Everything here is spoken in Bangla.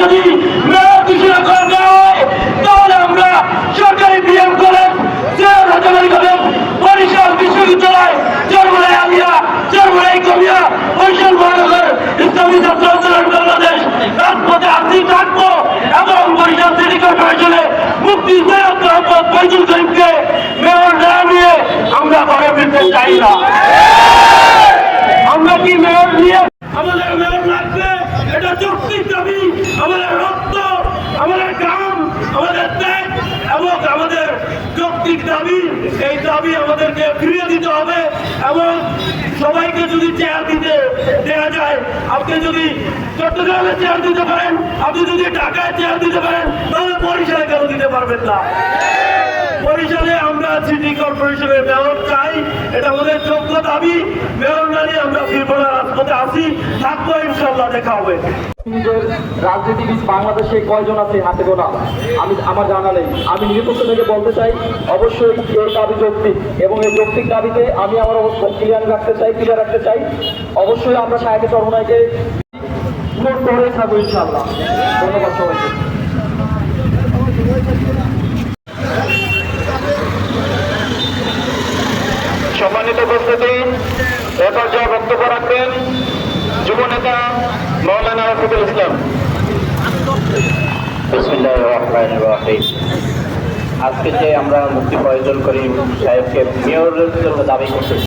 যদি মেয়র ঘোষণা করে দেওয়া হয় তাহলে আমরা সরকারি বিএম কলেজ জেল হাজারি কলেজ বরিশাল বিশ্ববিদ্যালয় চরমলাই আলিয়া চরমলাই কবিয়া বরিশাল মহানগর ইসলামী ছাত্র আন্দোলন বাংলাদেশ রাজপথে আপনি থাকব এবং বরিশাল সিটি কর্পোরেশনে মুক্তি সৈয়দ মোহাম্মদ ফৈজুল করিমকে, মেয়র না নিয়ে আমরা ঘরে ফিরতে চাই না। আমরা কি মেয়র নিয়ে আমাদের মেয়র লাগবে এটা যৌক্তিক দাবি। আমাদের রক্ত, আমাদের গ্রাম, আমাদের ত্যাগ এবং আমাদের যৌক্তিক দাবি। এই দাবি আমাদেরকে ফিরিয়ে দিতে হবে এবং সবাইকে যদি চেয়ার দিতে দেওয়া যায়, আপনি যদি চট্টগ্রামে চেয়ার দিতে পারেন, আপনি যদি ঢাকায় চেয়ার দিতে পারেন, তাহলে বরিশালে কেন দিতে পারবেন না? সিটি কর্পোরেশনের মেয়র চাই। এটা আমাদের যোগ্য দাবি। মেয়র না নিয়ে আমরা না রাজপথে আসি থাকব, ইনশাল্লাহ দেখা হবে। রাজনীতিবিদ বাংলাদেশে কয়জন আছে হাতে গোনা? আমি আমার জানা নেই। আমি নিরপেক্ষ থেকে বলতে চাই, অবশ্যই এই দাবি যৌক্তিক এবং এই যৌক্তিক দাবিতে আমি আমার ক্লিয়ার রাখতে চাই ক্লিয়ার রাখতে চাই। অবশ্যই আমরা সাহেবের চরমনাইকে ভোট করে থাকব, ইনশাল্লাহ। ধন্যবাদ সবাইকে। উপস্থিতি। এ পর্যায়ে বক্তব্য রাখবেন যুব নেতা মৌলানা রফিকুল ইসলাম। আজকে যে আমরা মুক্তি প্রয়োজন করি সাহেবকে মেয়রের জন্য দাবি করতেছি।